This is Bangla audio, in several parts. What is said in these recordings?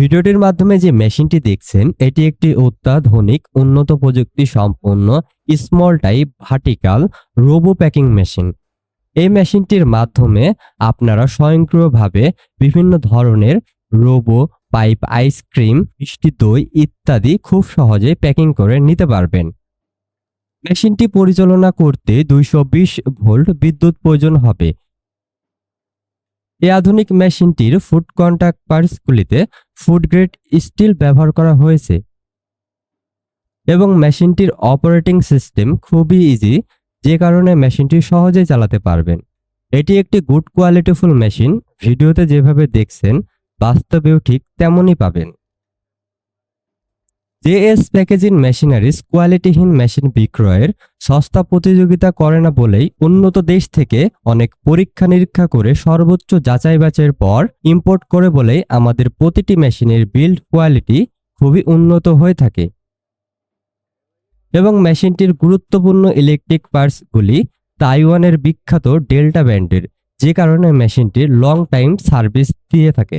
ভিডিওটির মাধ্যমে যে মেশিনটি দেখছেন, এটি একটি অত্যাধুনিক, উন্নত প্রযুক্তি সম্পন্ন small type vertical robo packing machine এই মেশিনটির মাধ্যমে আপনারা স্বয়ংক্রিয়ভাবে বিভিন্ন ধরনের রোবো পাইপ আইসক্রিম মিষ্টি দই ইত্যাদি খুব সহজে প্যাকিং করে নিতে পারবেন। মেশিনটি পরিচালনা করতে দুইশো বিশ ভোল্ট বিদ্যুৎ প্রয়োজন হবে। এই আধুনিক মেশিনটির ফুড কন্ট্যাক্ট পার্সগুলিতে ফুড গ্রেড স্টিল ব্যবহার করা হয়েছে এবং মেশিনটির অপারেটিং সিস্টেম খুবই ইজি যে কারণে মেশিনটি সহজেই চালাতে পারবেন। এটি একটি গুড কোয়ালিটিফুল মেশিন ভিডিওতে যেভাবে দেখছেন, বাস্তবেও ঠিক তেমনই পাবেন। জেএস প্যাকেজিং মেশিনারিজ কোয়ালিটিহীন মেশিন বিক্রয়ের সস্তা প্রতিযোগিতা করে না বলেই উন্নত দেশ থেকে অনেক পরীক্ষা নিরীক্ষা করে সর্বোচ্চ যাচাই বাছাইয়ের পর ইম্পোর্ট করে বলেই আমাদের প্রতিটি মেশিনের বিল্ড কোয়ালিটি খুবই উন্নত হয়ে থাকে। এবং মেশিনটির গুরুত্বপূর্ণ ইলেকট্রিক পার্টসগুলি তাইওয়ানের বিখ্যাত ডেল্টা ব্যান্ডের, যে কারণে মেশিনটির লং টাইম সার্ভিস দিয়ে থাকে।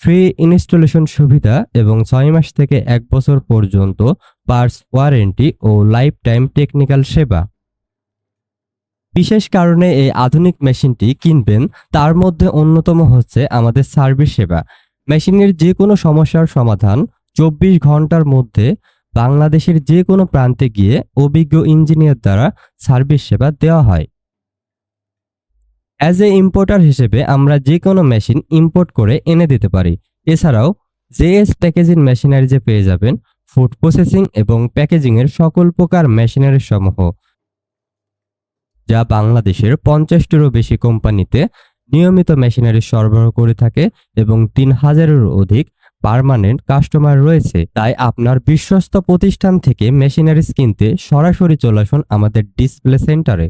ফ্রি ইনস্টলেশন সুবিধা এবং ছয় মাস থেকে এক বছর পর্যন্ত পার্টস ওয়ারেন্টি ও লাইফ টাইম টেকনিক্যাল সেবা। বিশেষ কারণে এই আধুনিক মেশিনটি কিনবেন, তার মধ্যে অন্যতম হচ্ছে আমাদের সার্ভিস সেবা। মেশিনের যে কোনো সমস্যার সমাধান চব্বিশ ঘণ্টার মধ্যে বাংলাদেশের যে কোনো প্রান্তে গিয়ে অভিজ্ঞ ইঞ্জিনিয়ার দ্বারা সার্ভিস সেবা দেওয়া হয়। অ্যাজ এ ইম্পোর্টার হিসেবে আমরা যে কোনো মেশিন ইম্পোর্ট করে এনে দিতে পারি। এছাড়াও জেএস প্যাকেজিং মেশিনারি যে পেয়ে যাবেন ফুড প্রসেসিং এবং প্যাকেজিংয়ের সকল প্রকার মেশিনারি সমূহ, যা বাংলাদেশের পঞ্চাশটিরও বেশি কোম্পানিতে নিয়মিত মেশিনারি সরবরাহ করে থাকে এবং তিন হাজারেরও অধিক পার্মানেন্ট কাস্টমার রয়েছে। তাই আপনার বিশ্বস্ত প্রতিষ্ঠান থেকে মেশিনারিজ কিনতে সরাসরি চলে আসুন আমাদের ডিসপ্লে সেন্টারে